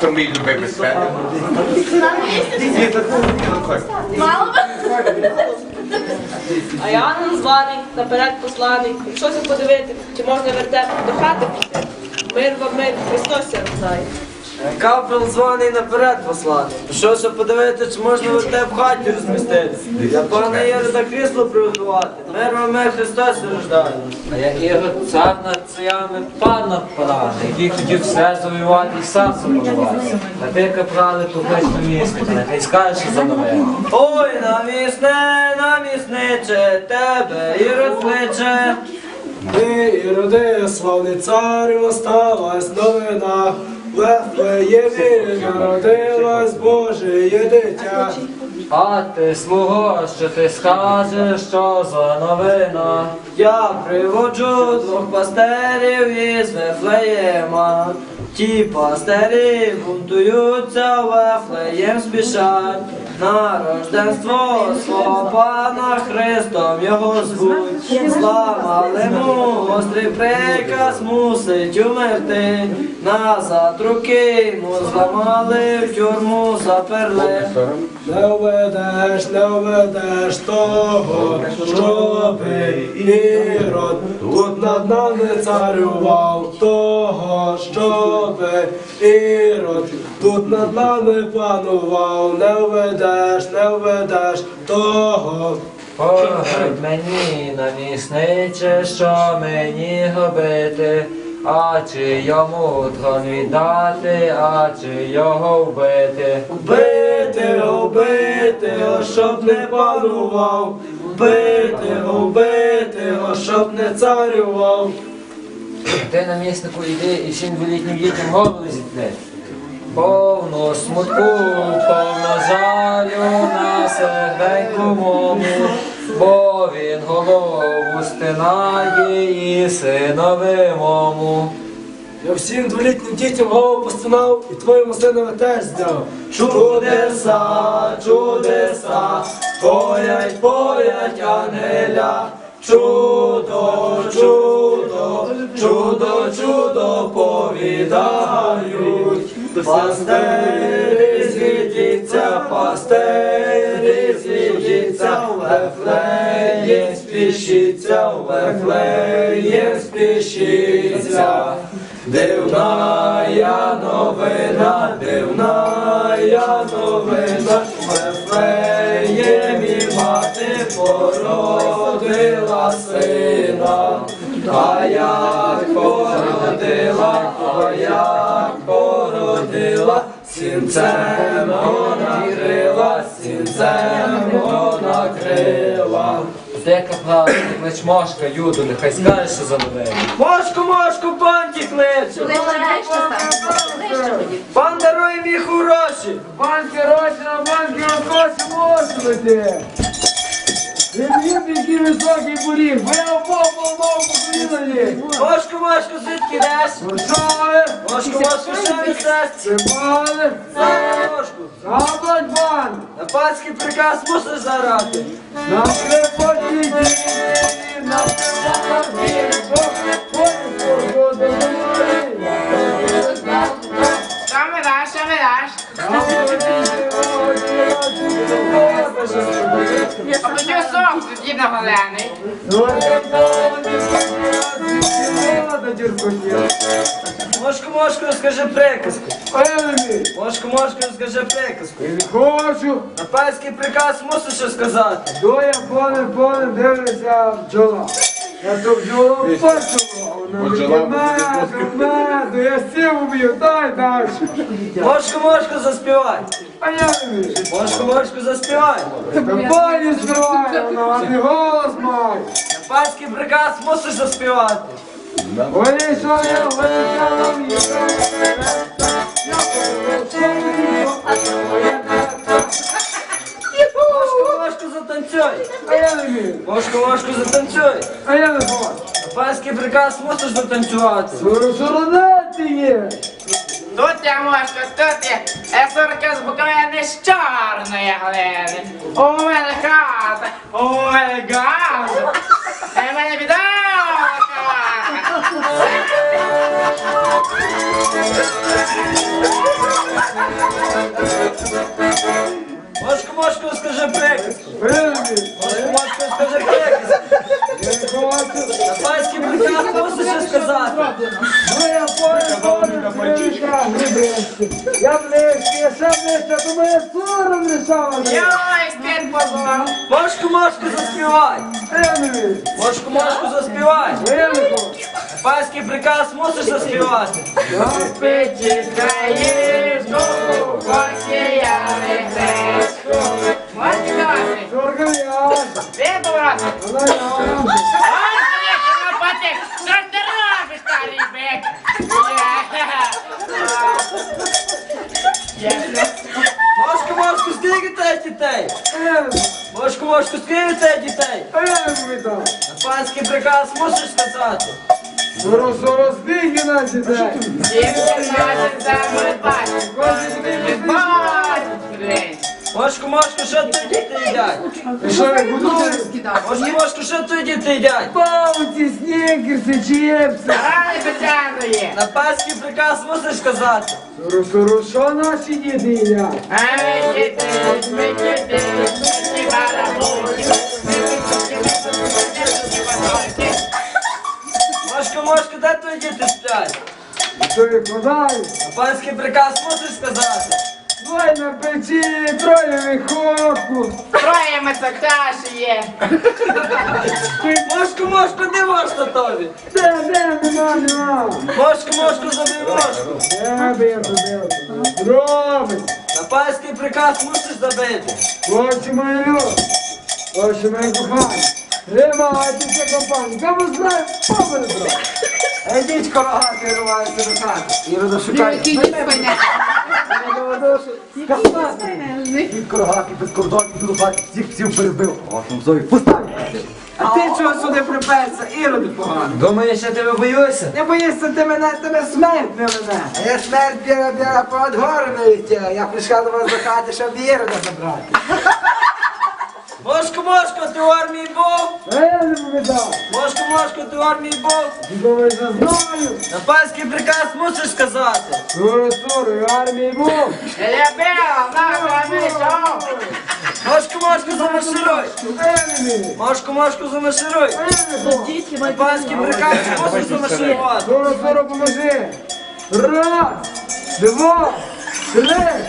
For мій любим безпека. Мало би. А я ангел званий, наперед посланий. Якщо се подивити, чи можна вертеп до хати піти. Мир вам мир, Христос я рождає. Капел званий наперед послати. Що ж подивити, чи можна в тебе в хаті розмістити? Я пана Єрода крісло приготувати. Мир вам мир Христос рождає. А я Ігор цар над царями пан над панами, який хотів все завоювати і сам запанувати. А ти капрали ту хоч місце, нехай скажеш що за нове. Ой, намісне, намісниче, тебе і розкличе. Ти і роди, славний царю, сталась новина. Вифлеємі народилось Боже дитя. А ти смуго, що ти скажеш, що за новина? Я приводжу двох пастерів із Вифлеєма. Ті пастері бунтуються, вефлеєм Вифлеєм спішать. На рождество свого пана Христом його звуть. Зламали му, гострий приказ мусить умерти. Назад руки йому зламали, в тюрму заперли. Не введеш, не введеш того, щоби Ірод тут над нами царював, того, щоби Ірод тут над нами панував, не введеш, не введеш того. Порадь мені намісниче, що мені робити, а чи йому трон віддати, а чи його вбити. Вбити, вбити, о, щоб не панував, вбити, вбити, о, щоб не царював. Ти наміснику йди і всім дволітнім дітям голови зітни. Повно смутку, повно жалю на серденьку бо він голову стинає і синові. Я всім дволітнім дітям голову постинав і твоєму синові теж зняв. Чудеса, чудеса, поять, поять ангеля. Чудо, чудо, чудо, чудо повідають. Пастері звідіться, пастері звідіться, в Вифлеєм спішіться, в Вифлеєм спішіться. Дивна новина, дивна я новина, в Вифлеємі мати породила сина, а як породила, а як породила, сінцем вона крила, сінцем вона крила. Дека правда, клич мошка, юду, нехай скаже, що за нове. Мошку, мошку, панті кличе. Пан дарує мені гроші. Банки рочі на банки розкоші можете. Він який високий поріг, ви обов'язково покрили. Важко мошку, звідки десь. Пошали, Мошку, мошку, що десь. припали, Мошку. забудь бан, На панський приказ мусиш зарати. на припоті наголений. Мошку, мошку, скажи приказку. Мошку, мошку, скажи приказку. Хочу, На панський приказ мусиш що сказати. доя поле поле дивиться бджола. Я то бджолу почула, вона Бджола меду, меду, я сів уб'ю, дай далі. Мошку, мошку, заспівай. А я не вмію. Мошку, мошку, заспівай. Пані співає, вона гарний голос має. Панський приказ мусиш заспівати. Вони Мошку, мошку, затанцюй. А я не мошку, затанцюй. А я не. На панський приказ мусиш затанцювати. Суродати є. Тут я можу, тут я. Я сорка з буковини з чорної глини. У мене хата, у мене газ. І мене відомо. сказати. Моя польська мальчишка не бреште. Я ближче, ще ближче, то моє сором рішала. Я стен позор. Машку, машку заспівай. Ремові. Машку, машку заспівай. Ремові. Паський приказ мусиш заспівати. Господи, країшку, хоче я лицешку. Можна, Жорга, я. Де, добра? Вона, я. Приказ мусиш сказати. Землі бачить. Бачить. Мошку, мошку, що твої діти їдять? Що я буду? Мошку, мошку, що твої діти їдять? Баунті, снікерси, чіпси. Ай, Тетяної. На панський приказ мусиш сказати. Сорос, сорос, що наші діти їдять? Ай, діти, ми діти, ми барабуні. Мошку, мошку, де твої діти сплять? Що викладаю? На панський приказ мусиш сказати. Двоє на печі, троє виходку. Троє ми це каші є. Мошку, мошку, де можна тобі? Де, де, нема, нема. Мошку, мошку, забий мошку. Де би я тобі? Робить. На панський приказ мусиш забити. Очі мої люди. Очі мої. Тримайтеся, компанії. Кому знає, побере, брат. Ідіть, колагати, руваються до хати. Ірода, шукай. Корогаки без кордонів до хаті всіх всіх перебив. О, там зої поставь. А ти чого сюди приперся? Іроди погано. Думаєш, я тебе боюся? Не боїшся ти мене, тебе смерть не мене. А я смерть біла понад гору не летіла. Я прийшла до вас до хати, щоб Ірода забрати. Мошку, мошку, ти в армії був? А я не повідав. Мошку, мошку, ти в армії був? Ти думаєш, я знаю? На панський приказ мусиш сказати. Суро, суро, в армії був. Я била, нахуй, мішов. Мошку, мошку, замашируй. Емілі. Мошку, мошку, замашируй. На панський приказ мусиш замаширувати. Суро, суро, поможи. Раз, два, три.